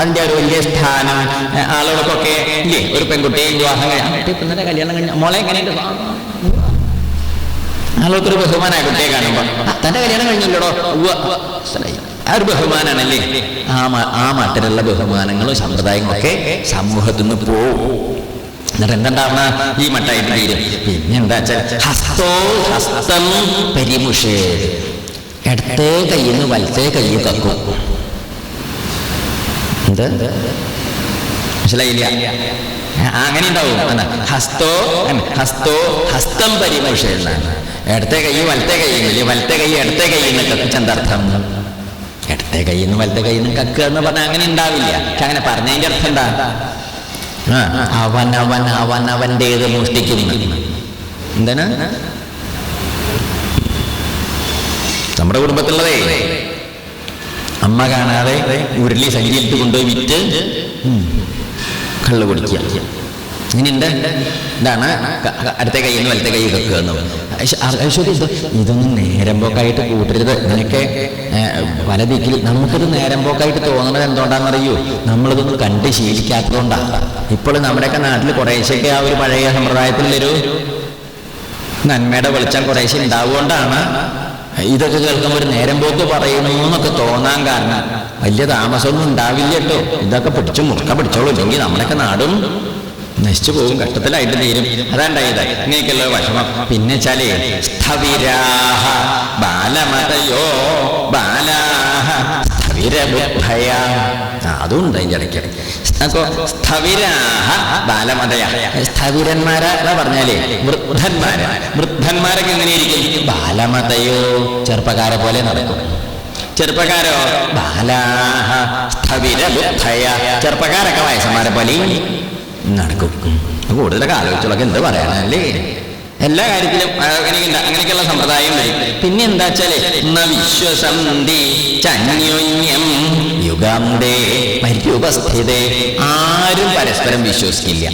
അതിന്റെ ഒരു വലിയ സ്ഥാനം. ആളുകൾക്കൊക്കെ ഇല്ലേ? ഒരു പെൺകുട്ടിയെ വിവാഹം കഴിഞ്ഞാൽ കല്യാണം കഴിഞ്ഞ മോളെ എങ്ങനെയുണ്ട്? ഒരു ബഹുമാനായ കുട്ടിയെ കാണുമ്പോ തന്റെ കല്യാണം കഴിഞ്ഞല്ലോ ഉവ്വ്, ഉവ്വ്." മനസ്സിലായി. ആ ഒരു ബഹുമാനാണല്ലേ? ആ ആ മട്ടിലുള്ള ബഹുമാനങ്ങളും സമ്പ്രദായങ്ങളും ഒക്കെ സമൂഹത്തിൽ നിന്ന് പോവും. എന്നിട്ട് എന്തുണ്ടാവണ? ഈ മട്ടായിട്ട് തീരും. പിന്നെ എന്താ വെച്ചാൽ ഹസ്തോ ഹസ്തം പരിമുഷേ ഇടത്തേ കയ്യിൽ നിന്ന് വലത്തേ കയ്യിൽ കക്കും. എന്ത് മനസ്സിലായില്ല? അങ്ങനെ ഉണ്ടാവും എന്നാ ഹസ്തോ ഹസ്തോ ഹസ്തം പരിഭാഷ ഇടത്തെ കൈ വലത്തെ കൈ വലത്തെ കൈ ഇടത്തെ കൈ നിന്ന് കത്തിച്ചെന്തർത്ഥം ഇടത്തെ കൈ നിന്ന് വലത്തെ കൈ നിന്ന് കക്കുക എന്ന് പറഞ്ഞാൽ അങ്ങനെ ഉണ്ടാവില്ല. പക്ഷെ അങ്ങനെ പറഞ്ഞതിന്റെ അർത്ഥം എന്താ? അവൻ അവൻ അവൻ അവന്റേത് മോഷ്ടിക്കുന്നു. എന്താണ്? നമ്മുടെ കുടുംബത്തിലുള്ളതേ. അമ്മ കാണാതെ ഉരുളി സഞ്ചിയിട്ട് കൊണ്ടുപോയി വിറ്റ് കള്ള് കുടിക്കുക ഇങ്ങനെയുണ്ട് ഇതാണ് അടുത്ത കൈ നിന്ന് വലത്തെ കൈ ഇത് ഇതൊന്നും നേരം പോക്കായിട്ട് കൂട്ടരുത്. ഇങ്ങനെയൊക്കെ പല ദിക്കിൽ നമുക്കിത് നേരം പോക്കായിട്ട് തോന്നുന്നത് എന്തുകൊണ്ടാണെന്നറിയോ? നമ്മളിതൊന്നും കണ്ട് ശീലിക്കാത്തതുകൊണ്ടാണ് ഇപ്പോൾ നമ്മുടെയൊക്കെ നാട്ടിൽ കുറേശ്ശൊക്കെ ആ ഒരു പഴയ സമ്പ്രദായത്തിലുള്ളൊരു നന്മയുടെ വെളിച്ചം കുറേശ്ശെ ഉണ്ടാവുകൊണ്ടാണ് ഇതൊക്കെ കേൾക്കുമ്പോൾ ഒരു നേരം പോക്ക് പറയുന്നു എന്നൊക്കെ തോന്നാൻ കാരണം. വലിയ താമസമൊന്നും ഉണ്ടാവില്ല കേട്ടോ. ഇതൊക്കെ പിടിച്ചു മുറുക്ക പിടിച്ചോളൂ. ഇല്ലെങ്കിൽ നമ്മുടെയൊക്കെ നാടും നശിച്ചു പോകും. കഷ്ടത്തിലായിട്ട് തീരും. അതാണ്ടായത് ഇങ്ങനെയൊക്കെയുള്ള വിഷമം. പിന്നെ ചലേ സ്ഥവിരാഹ ബാലമതയോ ബാലാഹ. സ്ഥവിരബുദ്ധയ അതുണ്ട് അതിന്റെ ഇടയ്ക്ക്. സ്ഥവിരാഹ ബാലമതയ. സ്ഥവിരന്മാരാ പറഞ്ഞാലേ? വൃദ്ധന്മാര്. വൃദ്ധന്മാരൊക്കെ എങ്ങനെയിരിക്കും? ബാലമതയോ ചെറുപ്പക്കാരെ പോലെ നടക്കും. ചെറുപ്പക്കാരോ? ബാലാഹ സ്ഥവിരബുദ്ധയ. ചെറുപ്പക്കാരൊക്കെ വയസ്സന്മാരെ പോലെ നടക്കും. കൂടുതലൊക്കെ ആലോചിച്ചോളൊക്കെ എന്ത് പറയാനല്ലേ എല്ലാ കാര്യത്തിലും അങ്ങനെയുണ്ട് അങ്ങനെയൊക്കെയുള്ള സമ്പ്രദായം വരും പിന്നെ എന്താ വെച്ചാൽ വിശ്വസന്ധി ചന്യോന്യം യുഗാന്തേ പര്യുപസ്ഥിതേ. ആരും പരസ്പരം വിശ്വസിക്കില്ല.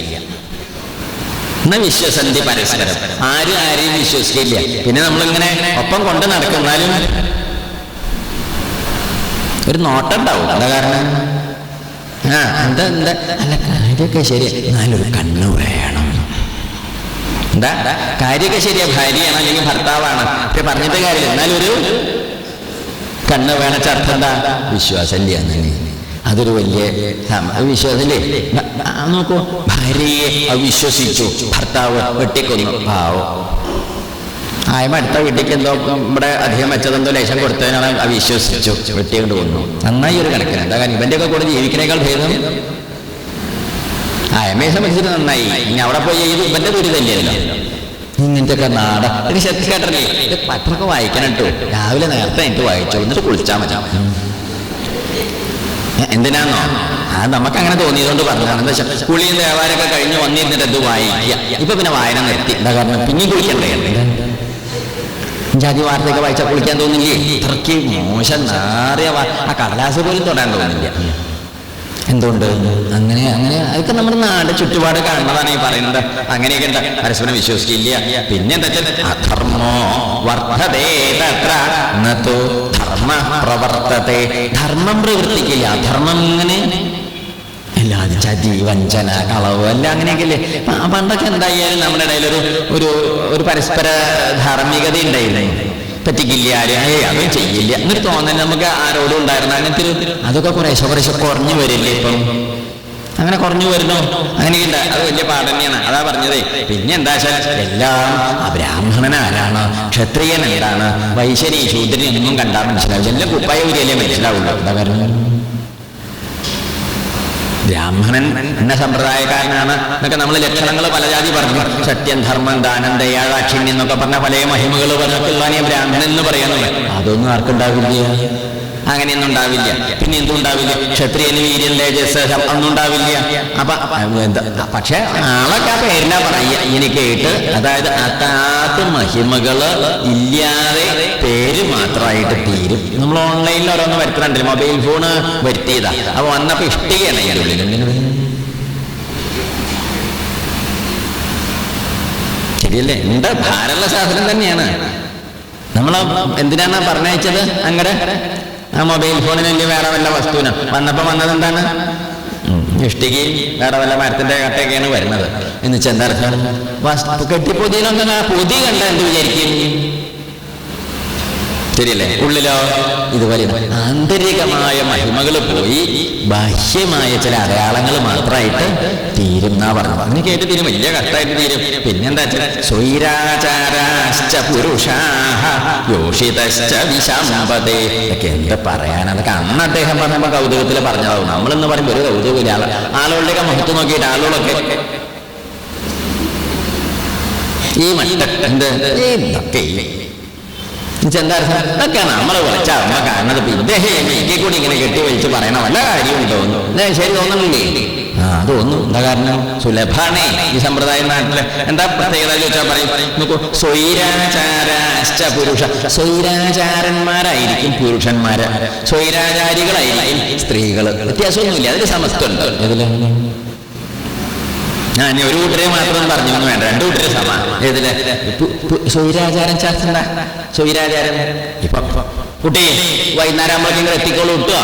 വിശ്വസന്ധി പരസ്പരം. ആരും ആരെയും വിശ്വസിക്കില്ല. പിന്നെ നമ്മളിങ്ങനെ ഒപ്പം കൊണ്ട് നടക്കുന്നാലും ഒരു നോട്ടം ഉണ്ടാവും എന്താ കാരണം? ആ എന്താ എന്താ? അല്ല കാര്യമൊക്കെ ശരി എന്നാലൊരു കണ്ണു വേണം. എന്താ? കാര്യമൊക്കെ ശരിയാ. ഭാര്യയാണ് അല്ലെങ്കിൽ ഭർത്താവാണ്. പക്ഷെ പറഞ്ഞിട്ട് കാര്യമില്ല. എന്നാലൊരു കണ്ണ് വേണച്ച അർത്ഥം എന്താ? വിശ്വാസമില്ല തന്നെ. അതൊരു വലിയ വിശ്വാസല്ലേ നോക്കൂ. ഭാര്യയെ അവിശ്വസിച്ചു. ഭർത്താവ് വെട്ടിക്കൊന്നു. പാവം. ആയ്മ അടുത്ത വീട്ടിലേക്ക് എന്തോ ഇവിടെ അധികം വെച്ചതെന്തോ ലേശം കൊടുത്തതിനാണ് അവിശ്വസിച്ചു. വെട്ടിക്കൊണ്ട് വന്നു നന്നായി ഒരു കണക്കിന്. എന്താ കാരണം ഒക്കെ കൂടെ ജീവിക്കണേക്കാൾ ഭേദം ആയമയെ സംബന്ധിച്ചിട്ട് നന്നായി. ഇനി അവിടെ പോയി ഇത് ഇവന്റെ ദുരിതല്ലല്ലോ ഇങ്ങനത്തെ ഒക്കെ നാട ഇത് ശ്രദ്ധിക്കാട്ടല്ലേ പത്രമൊക്കെ വായിക്കണം കേട്ടോ. രാവിലെ നേരത്തെ എനിക്ക് വായിച്ചോ എന്നിട്ട് കുളിച്ചാൽ മതി. എന്തിനാന്നോ? ആ നമുക്ക് അങ്ങനെ തോന്നിയതുകൊണ്ട് പറഞ്ഞതാണ്. എന്താ വെച്ചാൽ കുളിയും ദേവാലൊക്കെ കഴിഞ്ഞ് വന്നിരുന്നിട്ട് ഇത് വായിക്കുക. ഇപ്പൊ പിന്നെ വായന നിർത്തി. എന്താ കാരണം? പിന്നെയും കുളിക്കണ്ടേ? ജാതി വാർത്തയൊക്കെ വായിച്ചാൽ കുളിക്കാൻ തോന്നില്ലേ? ഇത്രയ്ക്ക് മോശം നാറിയ ആ കടലാസ് പോലും തൊടാൻ തോന്നില്ല. എന്തുകൊണ്ട്? അങ്ങനെ അങ്ങനെ. അതൊക്കെ നമ്മുടെ നാട് ചുറ്റുപാട് കാണുന്നതാണ് ഈ പറയുന്നത്. അങ്ങനെയൊക്കെ ഉണ്ട്. പരസ്പരം വിശ്വസിക്കില്ല. പിന്നെ എന്താ അധർമ്മോ ധർമ്മ പ്രവർത്തത്തെ ധർമ്മം പ്രവർത്തിക്കില്ല. അധർമ്മം ഇങ്ങനെ അല്ലാതെ ചതി വഞ്ചന കളവ് എല്ലാം അങ്ങനെയൊക്കെയല്ലേ. പണ്ടൊക്കെ എന്തായാലും നമ്മുടെ ഇടയിൽ ഒരു ഒരു ഒരു പരസ്പര ധാർമ്മികത ഉണ്ടായിരുന്നു. പറ്റിക്കില്ല ആരെയും അതും ചെയ്യില്ല. എന്നൊരു തോന്നൽ നമുക്ക് ആരോടും ഉണ്ടായിരുന്നു. അങ്ങനത്തെ ഒരു അതൊക്കെ കുറേശ്ശെ കുറേശ്ശെ കുറഞ്ഞു വരില്ലേ ഇപ്പം? അങ്ങനെ കുറഞ്ഞു വരുന്നു. അങ്ങനെയുണ്ട് അത് വലിയ പാഠം തന്നെയാണ്. അതാ പറഞ്ഞതേ. പിന്നെ എന്താ എല്ലാം ബ്രാഹ്മണൻ ആരാണ്? ക്ഷത്രിയൻ എന്താണ് വൈശ്വരി ശൂദ്രൻ ഒന്നും കണ്ടാൽ മനസ്സിലാവില്ല. എല്ലാം കുപ്പായ ഊരിയല്ലേ മനസ്സിലാവുള്ളൂ. എന്താ കാരണം ബ്രാഹ്മണൻ എന്ന സമ്പ്രദായക്കാരനാണ് എന്നൊക്കെ നമ്മൾ ലക്ഷണങ്ങൾ പല ജാതി പറഞ്ഞു. സത്യം ധർമ്മം ദാനം ദയാദാക്ഷിണ്യം എന്നൊക്കെ പറഞ്ഞ പല മഹിമകൾ ഈ ബ്രാഹ്മണൻ എന്ന് പറയുന്നത്. അതൊന്നും ആർക്കുണ്ടാവില്ല. അങ്ങനെയൊന്നും ഉണ്ടാവില്ല. പിന്നെ എന്തും ഉണ്ടാവില്ല ക്ഷത്രിയന് വീര്യൻ ഒന്നും ഉണ്ടാവില്ല. അപ്പൊ എന്താ പക്ഷെ ആളൊക്കെ ആ പേരിനാ പറയുക. ഇങ്ങനെ കേട്ട് അതായത് അതാത് മഹിമകൾ ഇല്ലാതെ പേര് മാത്രമായിട്ട് തീരും. നമ്മൾ ഓൺലൈനിൽ ഓരോന്ന് വരുത്തുന്നുണ്ടല്ലോ. Mobile phone വരുത്തിയതാ. അപ്പൊ വന്നപ്പോ ഇഷ്ടികയാണ് ഞാൻ? ശരിയല്ലേ? ഉണ്ട്. ഭാരമുള്ള ശാസ്ത്രം തന്നെയാണ്. നമ്മൾ എന്തിനാണ് പറഞ്ഞയച്ചത് അങ്ങടെ? ആ മൊബൈൽ ഫോണിന് വേറെ വല്ല വസ്തുവിന്. വന്നപ്പോ വന്നത് എന്താണ്? ഇഷ്ടികയും വേറെ വല്ല മരത്തിന്റെ കട്ടയൊക്കെയാണ് വരുന്നത്. എന്ന് വെച്ചാൽ എന്താ അർത്ഥം? കെട്ടിപ്പൊതിയിലൊന്നും പൊതി കണ്ട എന്ത് വിചാരിക്കും? ശരിയല്ലേ? ഉള്ളിലോ? ഇതുപോലെ ആന്തരികമായ മഹിമകൾ പോയി ബാഹ്യമായ ചില അടയാളങ്ങൾ മാത്രമായിട്ട് തീരും എന്നാ പറഞ്ഞു അങ്ങനെ കേട്ട് തീരും വലിയ കഷ്ടമായിട്ട് തീരും. പിന്നെന്താ സ്വൈരാചാരാശ്ച പുരുഷാഹ യോഷിതശ്ച എന്ത് പറയാൻ അതൊക്കെ അന്ന് അദ്ദേഹം പറഞ്ഞപ്പോ കൗതുകത്തിൽ പറഞ്ഞതാവും. നമ്മളെന്ന് പറയുമ്പോൾ ഒരു കൗതുകമില്ല ആൾ ആളുകളുടെയൊക്കെ മുഖത്ത് നോക്കിയിട്ട് ആളുകളൊക്കെ ഈ മട്ട എന്ത്? ഇതൊക്കെ എന്താ ഇതൊക്കെ നമ്മൾ വിളിച്ച അമ്മ കാണുന്നത് ഇദ്ദേഹം എനിക്ക് കൂടി ഇങ്ങനെ കെട്ടി വലിച്ച് പറയണ വല്ല കാര്യവും തോന്നുന്നു ശരി തോന്നണില്ലേ ആ അത് തോന്നുന്നു എന്താ കാരണം? സുലഭാണേ ഈ സമ്പ്രദായം നാട്ടിൽ എന്താ പ്രത്യേകത ചോദിച്ചാൽ പറയും? നോക്കൂ സ്വൈരാചാരാശ്ച പുരുഷ. സ്വൈരാചാരന്മാരായിരിക്കും പുരുഷന്മാര്. സ്വൈരാചാരികളായിരിക്കും സ്ത്രീകൾ. വ്യത്യാസമൊന്നുമില്ല അതിൽ സമസ്തുണ്ട് ഇതിലാണ് ഞാൻ ഒരു കൂട്ടരെ മാത്രം പറഞ്ഞു എന്ന് വേണ്ട. രണ്ടു കൂട്ടരെ സമാനം ഏതിൽ? സ്വൈരാചാരം ചാർത്തണ്ട സ്വൈരാചാരം. ഇപ്പൊ കുട്ടി വൈകുന്നേരം ആകുമ്പോഴേക്കും എത്തിക്കോളൂ കിട്ടുക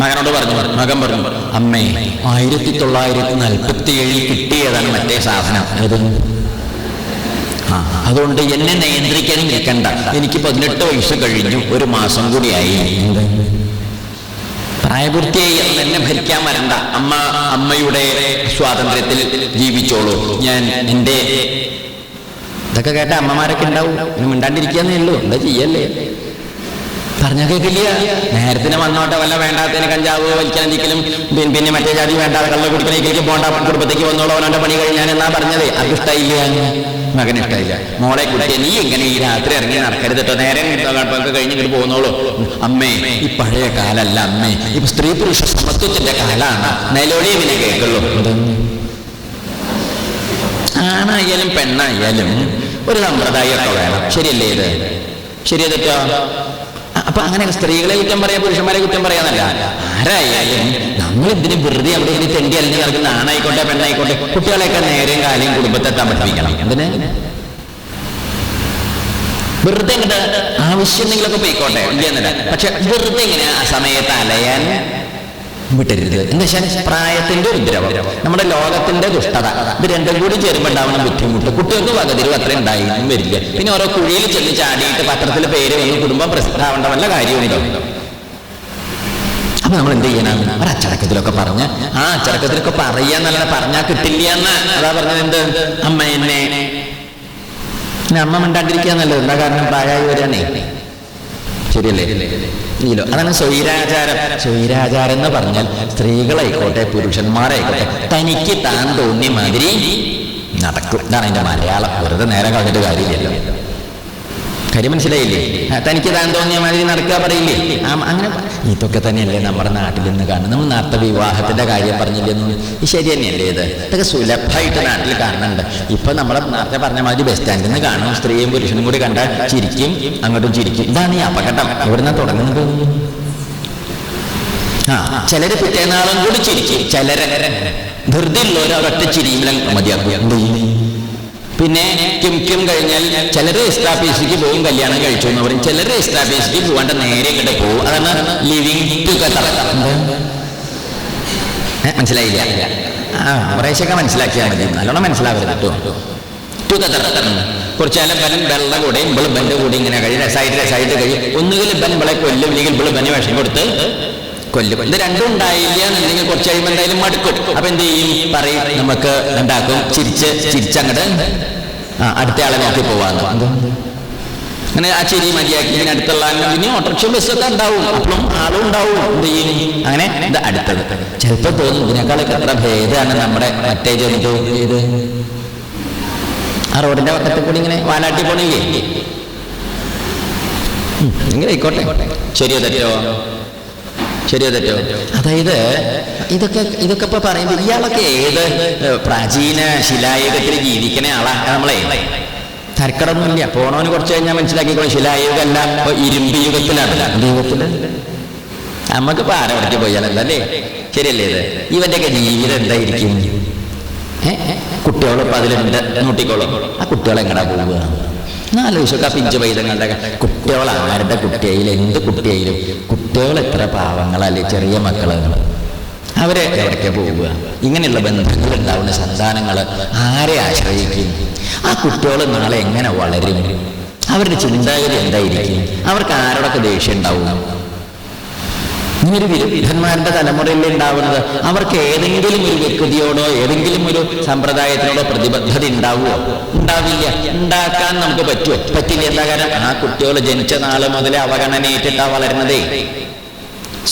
മകനോട് പറഞ്ഞു മകൻ പറഞ്ഞു അമ്മേ ആയിരത്തി തൊള്ളായിരത്തി നാൽപ്പത്തി ഏഴിൽ കിട്ടിയതാണ് മറ്റേ സാധനം. ഏത് അതുകൊണ്ട് എന്നെ നിയന്ത്രിക്കാനും നിൽക്കണ്ട. എനിക്ക് പതിനെട്ട് വയസ്സ് കഴിഞ്ഞു. ഒരു മാസം കൂടിയായി എന്ത്? പ്രായപൂർത്തിയായി തന്നെ എന്നെ ഭരിക്കാൻ വരണ്ട. അമ്മ അമ്മയുടെ സ്വാതന്ത്ര്യത്തിൽ ജീവിച്ചോളൂ. ഞാൻ എന്റെ ഇതൊക്കെ കേട്ട അമ്മമാരൊക്കെ ഉണ്ടാവും. മിണ്ടാണ്ടിരിക്കാന്നേ ഉള്ളൂ. എന്താ ചെയ്യല്ലേ? പറഞ്ഞ കേൾക്കില്ല നേരത്തിന് വന്നോട്ടെ വല്ല വേണ്ടാത്തതിന് കഞ്ചാവ് വലിക്കാതിരിക്കലും പിന്നെ മറ്റേ ജാതി വേണ്ട കള്ള കുടിക്കണേക്ക് പോണ്ട കുടുംബത്തേക്ക് വന്നോളൂ അവനോട് പണി കഴിഞ്ഞാൽ എന്നാ പറഞ്ഞത്? അത് ഇഷ്ടമില്ല മകന് ഇഷ്ടമില്ല മോളെ കുട്ടിയെ നീ ഇങ്ങനെ ഈ രാത്രി ഇറങ്ങി നടക്കരുത് കേട്ടോ നേരെ കഴിഞ്ഞിട്ട് പോകുന്നോളൂ അമ്മേ ഈ പഴയ കാലല്ല അമ്മേ. ഇപ്പൊ സ്ത്രീ പുരുഷ സമത്വത്തിന്റെ കാലാണ്. നിലവിളി പിന്നെ കേൾക്കുള്ളൂ ആണായാലും പെണ്ണായാലും ഒരു സമ്പ്രദായമൊക്കെ വേണം. ശരിയല്ലേ ഇത്? ശരിയാ തെറ്റോ? അ- അപ്പൊ അങ്ങനെ സ്ത്രീകളെ കുറ്റം പറയാ പുരുഷന്മാരെ കുറ്റം പറയാന്നല്ല. ആരായാലും നമ്മൾ ഇതിന് വെറുതെ അവിടെ ഇതിന് തെണ്ടി അല്ലെങ്കിൽ നടക്കുന്ന ആണായിക്കോട്ടെ പെണ്ണായിക്കോട്ടെ കുട്ടികളെയൊക്കെ നേരെയും കാര്യം കുടുംബത്തെത്താൻ പഠിപ്പിക്കണം എന്തിന്? വെറുതെ ഇങ്ങോട്ട് ആവശ്യമെന്തെങ്കിലുമൊക്കെ പോയിക്കോട്ടെ പക്ഷെ വെറുതെ ഇങ്ങനെ ആ സമയത്ത് അലയാൻ വിട്ടരുത്. എന്താ വെച്ചാൽ പ്രായത്തിന്റെ ഉദ്രവം നമ്മുടെ ലോകത്തിന്റെ ദുഷ്ടത. ഇത് രണ്ടും കൂടി ചേരുമ്പോൾ ഉണ്ടാവുന്ന ബുദ്ധിമുട്ട്. കുട്ടികൾക്ക് വകതിരിവ് അത്ര ഉണ്ടായിരുന്നു വരില്ല. പിന്നെ ഓരോ കുഴിയിൽ ചെന്ന് ചാടിയിട്ട് പത്രത്തിൽ പേര് വന്ന് കുടുംബം പ്രസിദ്ധാവേണ്ട വല്ല കാര്യമുണ്ടോ അപ്പൊ നമ്മൾ എന്ത് ചെയ്യണം? ഒരു അച്ചടക്കത്തിലൊക്കെ പറഞ്ഞ് ആ അച്ചടക്കത്തിലൊക്കെ പറയാന്നല്ല പറഞ്ഞാൽ കിട്ടില്ല എന്ന്. അതാ പറഞ്ഞത് എന്ത്? അമ്മ എന്നെ. അമ്മ മിണ്ടാണ്ടിരിക്കുക നല്ലത് എന്താ കാരണം? പ്രായമായി വരാനേ ശരിയല്ലേ? ഇല്ലോ. അതാണ് സ്വൈരാചാരം. സ്വൈരാചാരം എന്ന് പറഞ്ഞാൽ സ്ത്രീകളായിക്കോട്ടെ പുരുഷന്മാരായിക്കോട്ടെ തനിക്ക് താൻ തോന്നിയ മാതിരി നടക്കും. ഇതാണ് അതിന്റെ മലയാളം. വെറുതെ നേരം കളഞ്ഞിട്ട് കാര്യമില്ലല്ലോ. കാര്യം മനസ്സിലായില്ലേ? തനിക്ക് താൻ തോന്നിയ മാതിരി നടക്കുക പറയില്ലേ? അങ്ങനെ ഇതൊക്കെ തന്നെയല്ലേ നമ്മുടെ നാട്ടിൽ നിന്ന് കാണുന്നത്. നമ്മൾ നേരത്തെ വിവാഹത്തിന്റെ കാര്യം പറഞ്ഞില്ലെന്ന് ഇത് ശരി തന്നെയല്ലേ ഇത്? ഇതൊക്കെ സുലഭമായിട്ട് നാട്ടിൽ കാണുന്നുണ്ട്. ഇപ്പൊ നമ്മളെ നേരത്തെ പറഞ്ഞ മാതിരി ബസ് സ്റ്റാൻഡിൽ നിന്ന് കാണും. സ്ത്രീയും പുരുഷനും കൂടി കണ്ട ചിരിക്കും അങ്ങോട്ടും ചിരിക്കും. ഇതാണ് ഈ അപകടം. എവിടുന്ന തുടങ്ങുന്നത് ആ ചിലര് പിറ്റേനാളും കൂടി ചിരിക്കും. ചിലരെ ധൃതിയുള്ളവർ ഒരൊറ്റ ചിരിയും മതിയാക്കും. പിന്നെ കിം കിം കഴിഞ്ഞാൽ ചിലർ എസ്റ്റാബ്ലിഷിക്ക് പോകും കല്യാണം കഴിച്ചു എന്ന് പറയും. ചിലർ എസ്റ്റാബ്ലിഷിക്ക് പോകാണ്ട് നേരെ ഇങ്ങോട്ട് പോകും അതാണ് ലിവിങ് ടുഗദർ മനസ്സിലായില്ല. കുറേശ്ശൊക്കെ മനസ്സിലാക്കിയാൽ മതി. നല്ലോണം മനസ്സിലാവരുത് കേട്ടോ. ടുഗദർ കുറച്ച് കാലം ബലൻ വെള്ള കൂടെയും ഇവൾ ബന്റെ കൂടെ ഇങ്ങനെ കഴിയും. സൈഡിലെ സൈഡിൽ കഴിയും. ഒന്നുകിൽ ബൻ വിളെ കൊല്ലും ഇല്ലെങ്കിൽ ഇവൾ ബന് വിഷം കൊടുത്ത് കൊല്ലും ഇത് രണ്ടും ഉണ്ടായില്ല എന്നുണ്ടെങ്കിൽ കുറച്ച് കഴിയുമ്പോൾ എന്തായാലും മടുക്കും. അപ്പൊ എന്ത് ചെയ്യും? പറയും നമുക്ക് ഉണ്ടാക്കും ചിരിച്ച് ചിരിച്ചങ്ങട് ആ അടുത്ത ആളെ നോക്കി പോവാന്ന്. അങ്ങനെ ആ ചിരി മതിയാക്കി. ഇങ്ങനെ അടുത്തുള്ള ഇനി ഓട്ടോറിക്ഷ ബസ്സൊക്കെ ഉണ്ടാവും. അപ്പം ആളും ഉണ്ടാവും. എന്ത് ചെയ്യും? അങ്ങനെ അടുത്തത്. ചിലപ്പോൾ തോന്നും ഇതിനേക്കാളൊക്കെ എത്ര ഭേദമാണ് നമ്മുടെ മറ്റേ ജോലി ചെയ്ത് ആ റോഡിന്റെ പക്കത്തിൽ കൂടി ഇങ്ങനെ വാലാട്ടി പോണില്ലേ? ഇങ്ങനെ ആയിക്കോട്ടെ. ശരിയോ തെറ്റോ? ശരിയോ തെറ്റോ? അതായത് ഇതൊക്കെ ഇതൊക്കെ ഇപ്പൊ പറയുമ്പോൾ ഇയാളൊക്കെ ഏത് പ്രാചീന ശിലായുഗത്തിൽ ജീവിക്കണ ആളാ? നമ്മളെ തരക്കടൊന്നുമില്ല പോണവന് കുറച്ച് കഴിഞ്ഞാൽ മനസ്സിലാക്കിക്കോളും. ശിലായുഗമല്ല ഇപ്പൊ ഇരുമ്പ് യുഗത്തിലാണ്. യുഗത്തിൽ? ഇപ്പൊ ആരവിടേക്ക് പോയാലല്ലേ ശരിയല്ലേ ഇത്? ഇവന്റെയൊക്കെ ജീവിതം എന്തായിരിക്കും? കുട്ടികളിപ്പോ അതിലുണ്ട് നോട്ടിക്കോളും. ആ കുട്ടികളെ എങ്ങടാ പോവുക എന്നാലോചിച്ചൊക്കെ പിഞ്ചു പൈതങ്ങളുടെ കുട്ടികൾ ആരുടെ കുട്ടിയായാലും എന്ത് കുട്ടിയായാലും കുട്ടികൾ എത്ര പാവങ്ങളല്ലേ ചെറിയ മക്കളാണ് അവരെ എവിടേക്ക് പോവുക? ഇങ്ങനെയുള്ള ബന്ധങ്ങൾ ഉണ്ടാവുന്ന സന്താനങ്ങൾ ആരെ ആശ്രയിക്കും? ആ കുട്ടികൾ നാളെ എങ്ങനെ വളരും? അവരുടെ ചിന്താഗതി എന്തായിരിക്കും? അവർക്ക് ആരോടൊക്കെ ദേഷ്യം ഉണ്ടാവും ഒരു വിരുദ്ധന്മാരുടെ തലമുറയിൽ ഉണ്ടാവുന്നത്? അവർക്ക് ഏതെങ്കിലും ഒരു വ്യക്തിയോടോ ഏതെങ്കിലും ഒരു സമ്പ്രദായത്തിനോടോ പ്രതിബദ്ധത ഉണ്ടാവുമോ ഉണ്ടാവില്ല. ഉണ്ടാക്കാൻ നമുക്ക് പറ്റുമോ പറ്റില്ല. എന്താ കാരണം ആ കുട്ടികൾ ജനിച്ച നാൾ മുതലേ അവഗണനയേറ്റിട്ടാ വളരുന്നതേ.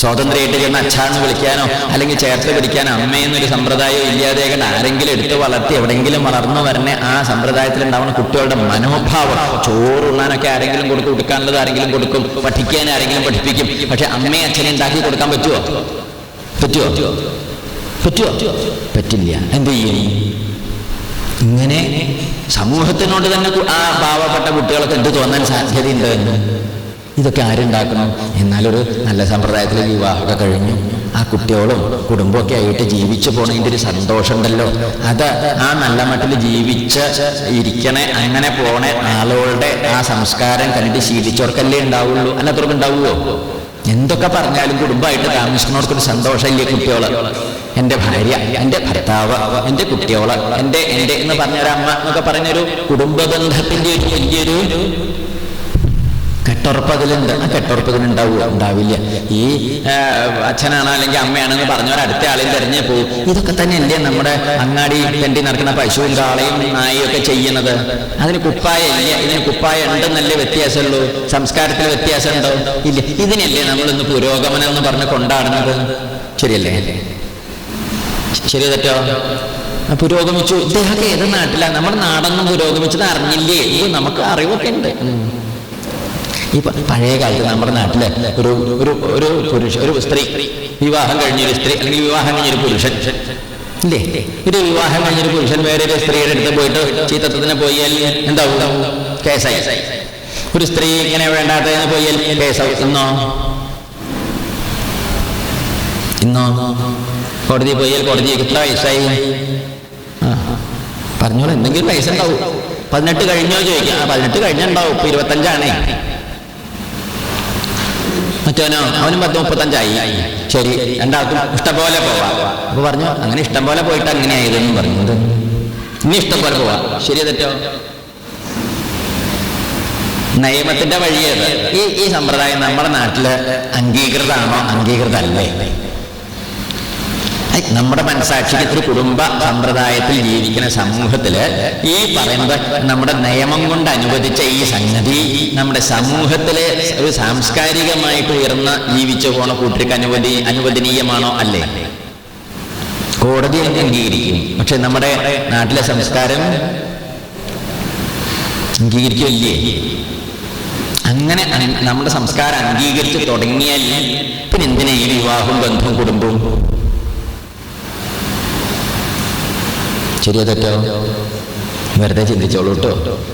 സ്വാതന്ത്ര്യമായിട്ട് ചെന്ന് അച്ഛാന്ന് വിളിക്കാനോ അല്ലെങ്കിൽ ചേർത്ത് പിടിക്കാനോ അമ്മയെന്നൊരു സമ്പ്രദായം ഇല്ലാതെ കണ്ട് ആരെങ്കിലും എടുത്ത് വളർത്തി എവിടെയെങ്കിലും വളർന്നു വരണേ ആ സമ്പ്രദായത്തിൽ ഉണ്ടാവുന്ന കുട്ടികളുടെ മനോഭാവം ചോറുണ്ണാനൊക്കെ ആരെങ്കിലും കൊടുക്കും കൊടുക്കാനുള്ളത് ആരെങ്കിലും കൊടുക്കും പഠിക്കാൻ ആരെങ്കിലും പഠിപ്പിക്കും. പക്ഷെ അമ്മയെ അച്ഛനെ ഉണ്ടാക്കി കൊടുക്കാൻ പറ്റുമോ പറ്റുമോ പറ്റുമോ പറ്റില്ല. എന്ത് ചെയ്യും? ഇങ്ങനെ സമൂഹത്തിനോട് തന്നെ ആ പാവപ്പെട്ട കുട്ടികൾക്ക് എന്ത് തോന്നാൻ സാധ്യതയുണ്ട്? ഇതൊക്കെ ആരുണ്ടാക്കണം? എന്നാലൊരു നല്ല സമ്പ്രദായത്തിൽ വിവാഹമൊക്കെ കഴിഞ്ഞു. ആ കുട്ടികളും കുടുംബമൊക്കെ ആയിട്ട് ജീവിച്ചു പോണതിന്റെ ഒരു സന്തോഷം ഉണ്ടല്ലോ അത് ആ നല്ല മട്ടിൽ ജീവിച്ച് ഇരിക്കണേ അങ്ങനെ പോണേ ആളുകളുടെ ആ സംസ്കാരം കണ്ടിട്ട് ശീലിച്ചവർക്കല്ലേ ഉണ്ടാവുള്ളൂ. അല്ലാത്തവർക്ക് ഉണ്ടാവുമോ എന്തൊക്കെ പറഞ്ഞാലും കുടുംബമായിട്ട് താമസിക്കുന്നവർക്കൊരു സന്തോഷമില്ലേ കുട്ടികൾ? എന്റെ ഭാര്യ എന്റെ ഭർത്താവ് എന്റെ കുട്ടികൾ എന്റെ എന്റെ എന്ന് പറഞ്ഞൊരമ്മ എന്നൊക്കെ പറഞ്ഞൊരു കുടുംബ ബന്ധത്തിന്റെ ഒരു വലിയൊരു കെട്ടുറപ്പ് അതിലുണ്ട് ആ കെട്ടുറപ്പതിൽ ഇതിലുണ്ടാവുക ഉണ്ടാവില്ല. ഈ അച്ഛനാണോ അല്ലെങ്കിൽ അമ്മയാണെന്ന് പറഞ്ഞവർ അടുത്ത ആളെയും തെരഞ്ഞു പോകും ഇതൊക്കെ തന്നെ അല്ലേ നമ്മുടെ അങ്ങാടി തെണ്ടി നടക്കുന്ന പശുവും കാളയും നായും ഒക്കെ ചെയ്യുന്നത്? അതിന് കുപ്പായ ഇല്ല? ഇതിന് കുപ്പായ ഉണ്ടെന്നല്ലേ വ്യത്യാസമുള്ളൂ? സംസ്കാരത്തിൽ വ്യത്യാസം ഉണ്ടോ ഇല്ല? ഇതിനല്ലേ നമ്മൾ ഇന്ന് പുരോഗമനം എന്ന് പറഞ്ഞ് കൊണ്ടാടുന്നത്? ശരിയല്ലേ? ശരി തെറ്റോ? പുരോഗമിച്ചു. ഇദ്ദേഹമൊക്കെ ഏത് നാട്ടിലാണ് നമ്മുടെ നാടൊന്നും പുരോഗമിച്ചത് അറിഞ്ഞില്ലേ? ഇത് നമുക്ക് അറിവൊക്കെ ഉണ്ട്. ഈ പഴയ കാലത്ത് നമ്മുടെ നാട്ടിൽ ഒരു ഒരു ഒരു പുരുഷ ഒരു സ്ത്രീ വിവാഹം കഴിഞ്ഞൊരു സ്ത്രീ അല്ലെങ്കിൽ വിവാഹം കഴിഞ്ഞൊരു പുരുഷൻ. ഇല്ലേ? ഒരു വിവാഹം കഴിഞ്ഞൊരു പുരുഷൻ വേറെ ഒരു സ്ത്രീയുടെ അടുത്ത് പോയിട്ട് ചീത്തത്തിന് പോയി എന്താവും? കേസായി. ഒരു സ്ത്രീ ഇങ്ങനെ വേണ്ടാത്തതിന് പോയി കേസാവും. ഇന്നോ? ഇന്നോ? കോടതി പോയാൽ കോടതി എത്ര വയസ്സായി. പറഞ്ഞോളൂ എന്തെങ്കിലും പൈസ ഉണ്ടാവും പതിനെട്ട് കഴിഞ്ഞോ ചോദിക്കാം. പതിനെട്ട് കഴിഞ്ഞുണ്ടാവും ഇപ്പൊ ഇരുപത്തഞ്ചാണേ. മറ്റവനോ അവനും പത്ത് മുപ്പത്തഞ്ചായി. ശരി. രണ്ടാൾക്കും ഇഷ്ടം പോലെ പോവാം. അപ്പൊ പറഞ്ഞു അങ്ങനെ ഇഷ്ടം പോലെ പോയിട്ട് അങ്ങനെയായതെന്ന് പറഞ്ഞു. ഇനി ഇഷ്ടം പോലെ പോവാം. ശരി തെറ്റോ? നിയമത്തിന്റെ വഴിയത് ഈ ഈ സമ്പ്രദായം നമ്മുടെ നാട്ടിൽ അംഗീകൃതമാണോ? അംഗീകൃതമല്ലേ? നമ്മുടെ മനസാക്ഷിക്ക് ഒരു കുടുംബ സമ്പ്രദായത്തിൽ ജീവിക്കുന്ന സമൂഹത്തിൽ ഈ പറയുന്നത് നമ്മുടെ നിയമം കൊണ്ട് അനുവദിച്ച ഈ സംഗതി നമ്മുടെ സമൂഹത്തിലെ ഒരു സാംസ്കാരികമായിട്ട് ഉയർന്ന ജീവിച്ചു പോണ കൂട്ടർക്ക് അനുവദി അനുവദനീയമാണോ അല്ലേ? കോടതി അംഗീകരിക്കും. പക്ഷെ നമ്മുടെ നാട്ടിലെ സംസ്കാരം അംഗീകരിക്കില്ലേ അങ്ങനെ നമ്മുടെ സംസ്കാരം അംഗീകരിച്ച് തുടങ്ങിയാൽ പിന്നെ എന്തിനാ ഈ വിവാഹവും ബന്ധവും കുടുംബവും? ശരിയോ തെറ്റോ? വെറുതെ ചിന്തിച്ചോളൂ കേട്ടോ.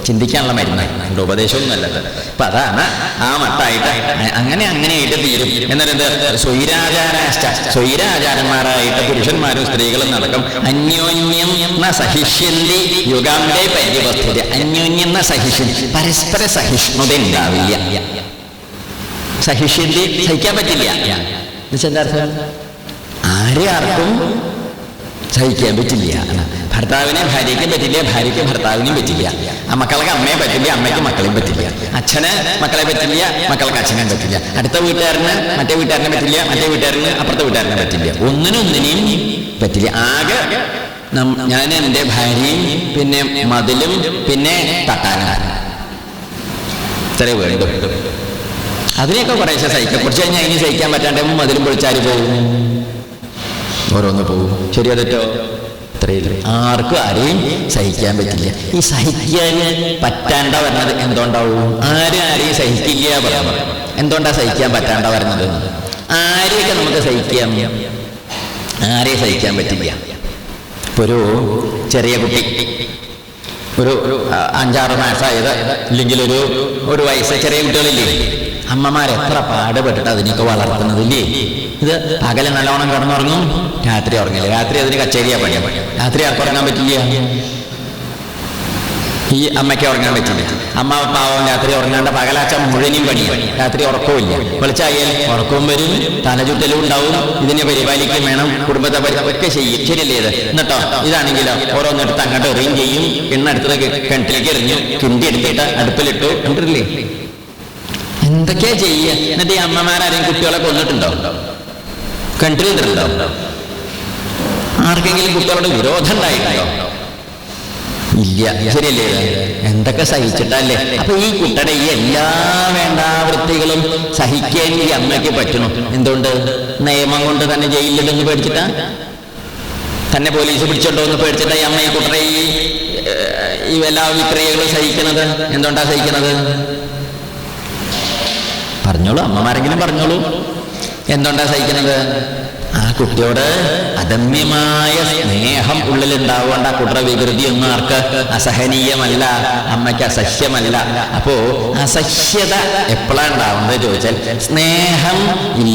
ചിന്തിക്കാനുള്ള മരുന്ന്. എന്റെ ഉപദേശമൊന്നും അല്ലത് അപ്പൊ അതാണ് ആ മട്ടായിട്ട് അങ്ങനെ അങ്ങനെ അങ്ങനെയായിട്ട് തീരും. എന്നിട്ട് സ്വൈരാചാരാഷ്ട സ്വൈരാചാരന്മാരായിട്ട് പുരുഷന്മാരും സ്ത്രീകളും നടക്കും. അന്യോന്യം സഹിഷ്യന്തി യുഗാന്റെ പരിവസ്ഥിതി അന്യോന്യം സഹിഷ്യൻ പരസ്പര സഹിഷ്ണുത ഉണ്ടാവില്ല സഹിഷ്യന്തി സഹിക്കാൻ പറ്റില്ല. എന്നുവെച്ചാ എന്താ അർത്ഥം? ആരെ ആർക്കും സഹിക്കാൻ പറ്റില്ല. ഭർത്താവിനെ ഭാര്യയ്ക്ക് പറ്റില്ല ഭാര്യയ്ക്ക് ഭർത്താവിനും പറ്റില്ല. ആ മക്കൾക്ക് അമ്മയെ പറ്റില്ല അമ്മയ്ക്ക് മക്കളെയും പറ്റില്ല. അച്ഛന് മക്കളെ പറ്റില്ല മക്കൾക്ക് അച്ഛനെ പറ്റില്ല. അടുത്ത വീട്ടുകാരന് മറ്റേ വീട്ടുകാരനെ പറ്റില്ല മറ്റേ വീട്ടുകാരന് അപ്പുറത്തെ വീട്ടുകാരനെ പറ്റില്ല. ഒന്നിനും ഒന്നിനെയും പറ്റില്ല. ആകെ ഞാൻ എന്റെ ഭാര്യയും പിന്നെ മതിലും പിന്നെ തട്ടാനാണ് ഇത്രേ വേണ്ടു. അതിനെയൊക്കെ കുറേശ്ശെ സഹിക്കാം. കുറച്ച് കഴിഞ്ഞാൽ ഇനി സഹിക്കാൻ പറ്റാണ്ട് മതിലും പൊളിച്ചാരി പോകും. ഓരോന്ന് പോകും ശരിയോ തെറ്റോ? ആർക്കും ആരെയും സഹിക്കാൻ പറ്റില്ല. ഈ സഹിക്കാൻ പറ്റാണ്ട പറഞ്ഞത് എന്തുകൊണ്ടാവും? ആരും ആരെയും സഹിക്കില്ല പറയാം എന്തുകൊണ്ടാ സഹിക്കാൻ പറ്റാണ്ട പറഞ്ഞത് ആരെയൊക്കെ നമുക്ക് സഹിക്കാം? ആരെയും സഹിക്കാൻ പറ്റില്ല. ഒരു ചെറിയ കുട്ടി ഒരു ഒരു, അഞ്ചാറ് മാസമായത് ഇല്ലെങ്കിൽ ഒരു ഒരു വയസ്സ് ചെറിയ കുട്ടികളില്ലേ? അമ്മമാർ എത്ര പാടുപെട്ടിട്ട് അതിനൊക്കെ വളർത്തുന്നതില്ലേ? ഇത് പകൽ നല്ലോണം കിടന്നുറങ്ങും. രാത്രി ഉറങ്ങില്ല? രാത്രി അതിന് കച്ചേരിയാ പണി. രാത്രി ഉറങ്ങാൻ പറ്റില്ല. ഈ അമ്മയ്ക്ക് ഉറങ്ങാൻ പറ്റില്ല. അമ്മ പാവം രാത്രി ഉറങ്ങാണ്ട് പകലാച്ച മുഴുവനും പണിയാണ് രാത്രി ഉറക്കവുമില്ല. വെളിച്ചായാൽ ഉറക്കവും വരും തലചുറ്റലും ഉണ്ടാവും. ഇതിനെ പരിപാലിക്കുകയും വേണം. കുടുംബത്തെ ഒക്കെ ചെയ്യും. ശരിയല്ലേ ഇത്? എന്നിട്ടോ? ഇതാണെങ്കിലോ? ഓരോന്നെടുത്ത് അങ്ങോട്ട് എറിയും ചെയ്യും. എണ്ണ എടുത്തത് കിണറ്റിലേക്ക് എറിഞ്ഞു കിണ്ടി എടുത്തിട്ട് അടുപ്പിലിട്ടു. കണ്ടിട്ടില്ലേ? എന്തൊക്കെയാ ചെയ്യുക എന്നിട്ട് ഈ അമ്മമാരാരെയും കുട്ടികളെ കൊന്നിട്ടുണ്ടോ? കണ്ടിട്ടുണ്ടോ? ആർക്കെങ്കിലും കുട്ടികളോട് വിരോധം ഉണ്ടായിട്ടുണ്ടോ ഇല്ല. ശരിയല്ലേ? എന്തൊക്കെ സഹിച്ചിട്ടല്ലേ? അപ്പൊ ഈ കുട്ടിയുടെ ഈ എല്ലാ വേണ്ടാവൃത്തികളും സഹിക്കാൻ ഈ അമ്മയ്ക്ക് പറ്റണം? എന്തുകൊണ്ട്? നിയമം കൊണ്ട് തന്നെ ജയിലിലിടുന്ന് പേടിച്ചിട്ടാ? തന്നെ പോലീസ് പിടിച്ചോണ്ടോ എന്ന് പേടിച്ചിട്ടാ ഈ അമ്മ ഈ കുട്ടറെ ഈ ഈ എല്ലാ വിക്രിയകളും സഹിക്കുന്നത് എന്തുകൊണ്ടാ സഹിക്കുന്നത് പറഞ്ഞോളൂ അമ്മമാരെങ്കിലും പറഞ്ഞോളൂ. എന്തുകൊണ്ടാ സഹിക്കുന്നത് ആ കുട്ടിയോട് അദമ്യമായ സ്നേഹം ഉള്ളിലുണ്ടാവേണ്ട ആ കുട്ടിയുടെ വികൃതി ഒന്നും ആർക്ക്? അസഹനീയമല്ല അമ്മയ്ക്ക് അസഹ്യമല്ല. അപ്പോ അസഹ്യത എപ്പോഴാണ് ഉണ്ടാവുന്നത് ചോദിച്ചാൽ സ്നേഹം ഇല്ല